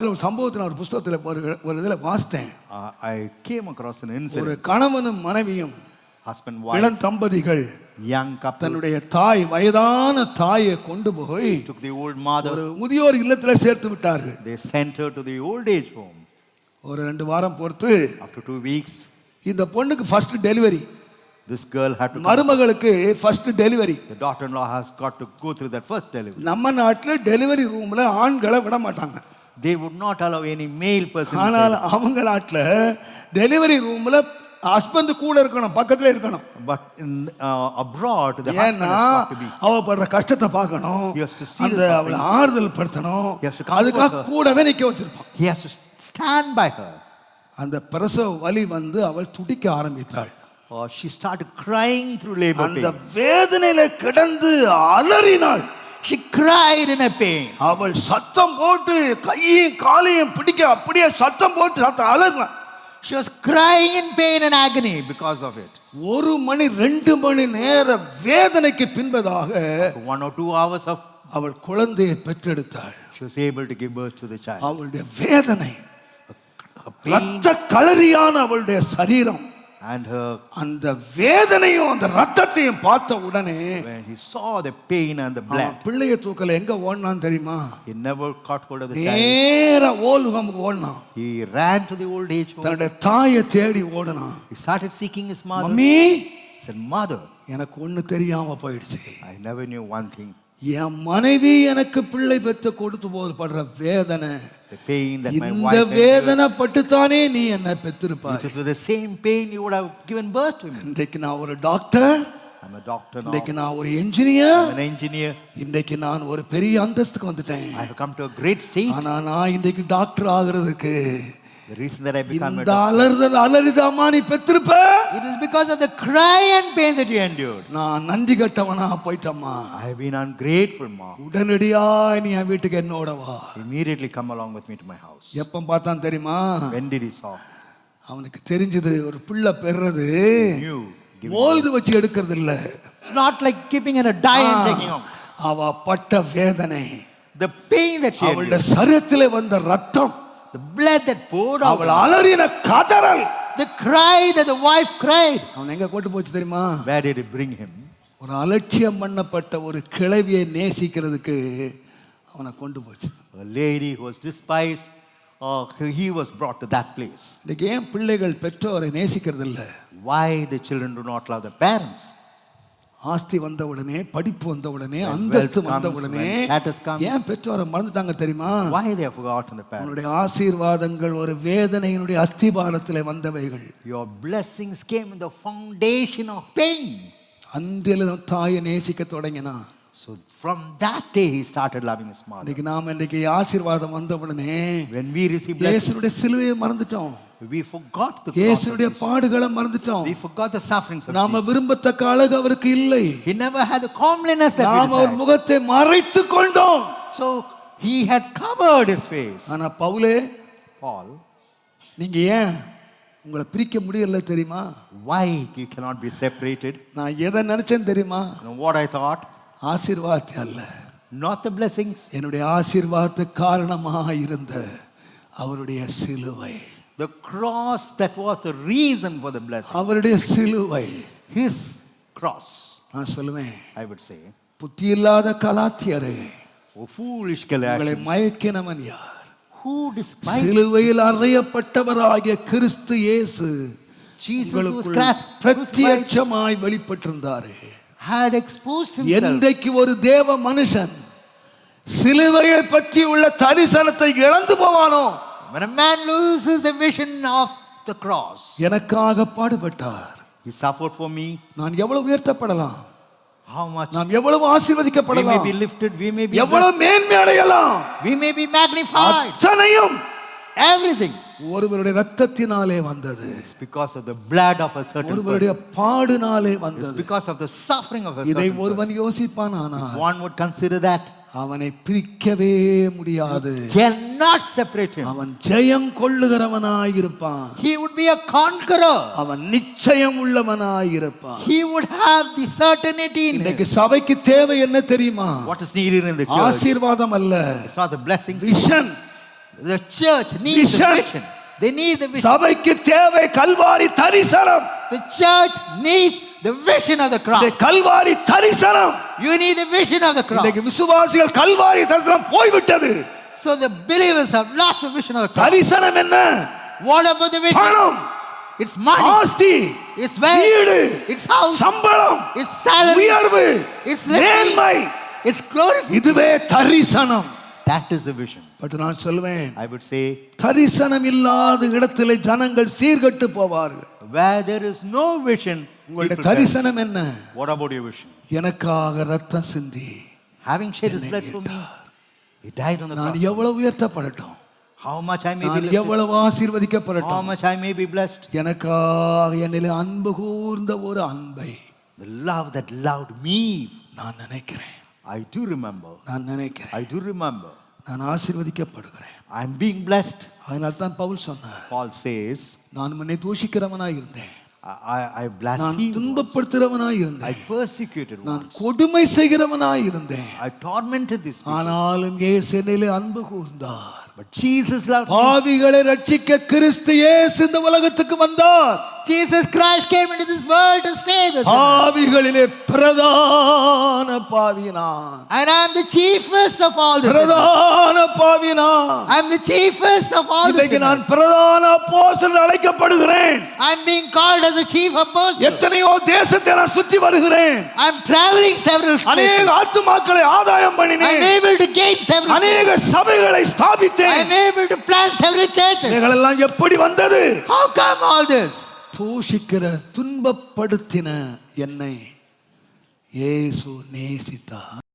ஒரு சம்பவத்தை நான் ஒரு புஸ்தகத்தில் ஒரு ஒரு இதில் வாசித்தேன் I came across an ஒரு incident. கணவனும் மனைவியும் Husband, wife, இளம் தம்பதிகள் couple தன்னுடைய தாய் வயதான தாயை கொண்டு போய் took the old mother. ஒரு முதியோர் இல்லத்தில் சேர்த்து விட்டார்கள் They sent her to the old age home. ஒரு ரெண்டு வாரம் பொறுத்து After two weeks, இந்த பொண்ணுக்கு first delivery this girl had to. மருமகளுக்கு first delivery The daughter-in-law has got to go through that first delivery. நம்ம நாட்டில் டெலிவரி ரூம்ல ஆண்களை விட மாட்டாங்க They would not allow any male person. ஆனால். அவங்க நாட்டில் டெலிவரி ரூம்ல ஹஸ்பண்ட் கூட இருக்கணும் பக்கத்துல இருக்கணும் in uh, the husband ஏன்னா. அவ படுற கஷ்டத்தை பார்க்கணும் அந்த அவளை ஆறுதல் படுத்தணும் அதுக்காக. கூடவே நிக்க வச்சிருப்பான் stand by her. அந்த பிரசவ வலி வந்து அவள் துடிக்க ஆரம்பித்தாள் Or she started crying through labor அந்த. வேதனையில கிடந்து அலறினாள் She cried in a pain. அவள் சத்தம் போட்டு கையையும் காலையும் பிடிக்க அப்படியே சத்தம் போட்டு சத்தம் அலறினாள் She was crying in pain and agony because of it. ஒரு மணி ரெண்டு மணி நேர வேதனைக்கு பின்பதாக one or two hours of, அவள் குழந்தையை பெற்றெடுத்தாள் she was able to give birth to the child. அவளுடைய வேதனை ரத்த களரியான அவளுடைய சரீரம் and her, அந்த வேதனையும் அந்த ரத்தத்தையும் பார்த்த உடனே when he saw the pain and the blood, பிள்ளைய தூக்கல எங்க ஓடினான் தெரியுமா he never caught hold of the child. நேர ஓல்ஹாமுக்கு ஓடினான் He ran to the old age home. தன்னுடைய தாயை தேடி ஓடினான் He started seeking his mother. He said, Mother, எனக்கு ஒண்ணு தெரியாம போயிடுச்சு I never knew one thing. என் மனைவி எனக்கு பிள்ளை பெற்று கொடுத்து போது படுற வேதனை இந்த. வேதனை பட்டுத்தானே நீ என்ன பெற்றிருப்பாய் the same pain you would have given birth to me. இன்றைக்கு நான் ஒரு doctor I'm a doctor now. இன்றைக்கு நான் ஒரு என்ஜினியர் I'm an engineer. இன்றைக்கு நான் ஒரு பெரிய அந்தஸ்துக்கு வந்துட்டேன் I have come to a great state. ஆனா நான் இன்றைக்கு டாக்டர் ஆகுறதுக்கு The reason that I become a இந்த. அலறுதல் அலறிதாமா நீ பெற்றிருப்ப It is because of the cry and pain that you endured. நான் நன்றி கட்டவனா போயிட்டம்மா I have been ungrateful, mom. உடனடியா நீ என் வீட்டுக்கு என்னோட வா Immediately come along with me to my house. எப்ப பார்த்தான் தெரியுமா When did he saw? அவனுக்கு தெரிஞ்சது ஒரு பிள்ளை பெறது Knew. giving மோல்து வச்சு எடுக்கிறது இல்ல It's not like keeping in a die and taking off. அவ பட்ட வேதனை The pain that she அவளுடைய endured. சரத்திலே வந்த ரத்தம் The blood that poured out. அவள் அலறின கதறல் The cry that the wife cried. அவன் எங்க கொண்டு போச்சு தெரியுமா Where did it bring him? ஒரு அலட்சியம் பண்ணப்பட்ட ஒரு கிழவியை நேசிக்கிறதுக்கு அவனை கொண்டு போச்சு A lady who was despised, uh, he was brought to that place. இன்னைக்கு ஏன் பிள்ளைகள் பெற்றோரை நேசிக்கிறது இல்ல Why the children do not love their parents? ஆஸ்தி வந்த உடனே படிப்பு வந்த உடனே அந்தஸ்து வந்த உடனே. ஏன் பெற்றோரை மறந்துட்டாங்க தெரியுமா? அவனுடைய ஆசீர்வாதங்கள் ஒரு வேதனையினுடைய அஸ்திபாரத்திலே வந்தவைகள் Your blessings came in the foundation of pain. அன்றில் தாயை நேசிக்க தொடங்கினான் So from that day he started loving his mother. இன்னைக்கு நாம் இன்றைக்கு ஆசீர்வாதம் வந்த உடனே When we receive blessings, இயேசுனுடைய சிலுவையை மறந்துட்டோம் we forgot the Jesus. பாடுகளை மறந்துட்டோம் We forgot the sufferings of நாம. விரும்பத்தக்க அழகு அவருக்கு இல்லை He never had the comeliness that நாம் அவர். முகத்தை மறைத்து கொண்டோம் So he had covered his face. ஆனா பவுலே Paul, நீங்க ஏன் உங்களை பிரிக்க முடியல தெரியுமா why you cannot be separated? நான் எதை நினைச்சேன் தெரியுமா what I thought? ஆசீர்வாதத்தை அல்ல Not the blessings. என்னுடைய ஆசீர்வாதத்துக்கு காரணமாக இருந்த அவருடைய சிலுவை The cross that was the reason for the blessing. அவருடைய சிலுவை His cross, நான் சொல்லுவேன் I would say. புத்தி இல்லாத கலாத்தியரே foolish உங்களை Galatians. மயக்கினவன் யார் Who despised சிலுவையில் அறையப்பட்டவராகிய கிறிஸ்து இயேசு பிரத்யட்சமாய் வெளிப்பட்டிருந்தாரு had exposed himself. என்றைக்கு ஒரு தேவ மனுஷன் சிலுவையை பற்றி உள்ள தரிசனத்தை இழந்து போவானோ When a man loses the vision of the cross, எனக்காக பாடுபட்டார் he suffered for me. நான் எவ்வளவு உயர்த்தப்படலாம் How much? நாம் எவ்வளவு We may ஆசீர்வதிக்கப்படலாம் be lifted, we may be, எவ்வளவு மேன்மை அடையலாம் we may be magnified. அத்தனையும் Everything ஒருவருடைய ரத்தத்தினாலே வந்தது is because of the blood of a certain ஒருவருடைய person. பாடுனாலே It's வந்தது because of the suffering of a இதை certain person. ஒருவன் யோசிப்பான் ஆனால் One would consider that அவனை பிரிக்கவே முடியாது cannot separate him. அவன் ஜெயம் கொள்ளுகிறவனாயிருப்பான் He would be a conqueror. அவன் நிச்சயம் உள்ளவனாயிருப்பான் He would have the certainty in him. இன்னைக்கு சபைக்கு தேவை என்ன தெரியுமா What is needed in the church? ஆசீர்வாதம் அல்ல It's not the blessing, vision The church needs Vision. the vision. They need the vision. சபைக்கு தேவை கல்வாரி தரிசனம் The church needs the vision of the இந்த cross. கல்வாரி தரிசனம் You need the vision of the cross. இன்னைக்கு விசுவாசிகள் கல்வாரி தரிசனம் போய்விட்டது So the believers have lost the vision of the cross. தரிசனம் என்ன What about the vision? பணம் It's money. ஆஸ்தி It's wealth. வீடு It's house. சம்பளம் It's salary. உயர்வு It's. மேன்மை It's glory. இதுவே தரிசனம் That is the vision. But நான் சொல்வேன் I would say, தரிசனம் இல்லாத இடத்திலே ஜனங்கள் சீர்கட்டு போவார்கள் where there is no vision, உங்களுடைய people. தரிசனம் என்ன What about your vision? எனக்காக ரத்தம் சிந்தி Having shed his blood for me, he died on the நான் cross. எவ்வளவு உயர்த்தப்படட்டும் How much I may be நான் lifted, எவ்வளவு how ஆசீர்வதிக்கப்படட்டும் much I may be blessed. எனக்காக என்னிலே அன்பு கூர்ந்த ஒரு அன்பை The love that loved me, நான் நினைக்கிறேன் I do remember. நான் நினைக்கிறேன் I do remember. நான் ஆசீர்வதிக்கப்படுகிறேன் I'm being blessed. அதனால தான் பவுல் சொன்னார் Paul says, நான் உன்னை தூஷிக்கிறவனாய் இருந்தேன் I, I, I நான் இருந்தேன் persecuted நான். கொடுமை செய்கிறவனாய் இருந்தேன் I tormented this people. ஆனாலும் இயேசு அன்பு கூர்ந்தார் But Jesus loved me. பாவிகளை ரட்சிக்க கிறிஸ்து இயேசு இந்த உலகத்துக்கு வந்தார் Jesus Christ came into this world to save us. பாவிகளிலே பிரதான பாவினான் And I'm the chiefest of all the. பிரதான பாவினான் I'm the chiefest of all the இன்னைக்கு நான். பிரதான அப்போஸ்தலன் அழைக்கப்படுகிறேன் I'm being called as a chief apostle. எத்தனையோ தேசத்தை நான் சுற்றி வருகிறேன் I'm traveling several அநேக places. ஆத்துமாக்களை ஆதாயம் I'm பண்ணினேன் able to gain several அநேக சபைகளை ஸ்தாபித்தேன் I'm able to plant several churches. இவைகளெல்லாம் எப்படி வந்தது How come all this? தூஷிக்கிற துன்பப்படுத்தின என்னை. ஏசு நேசித்தார்.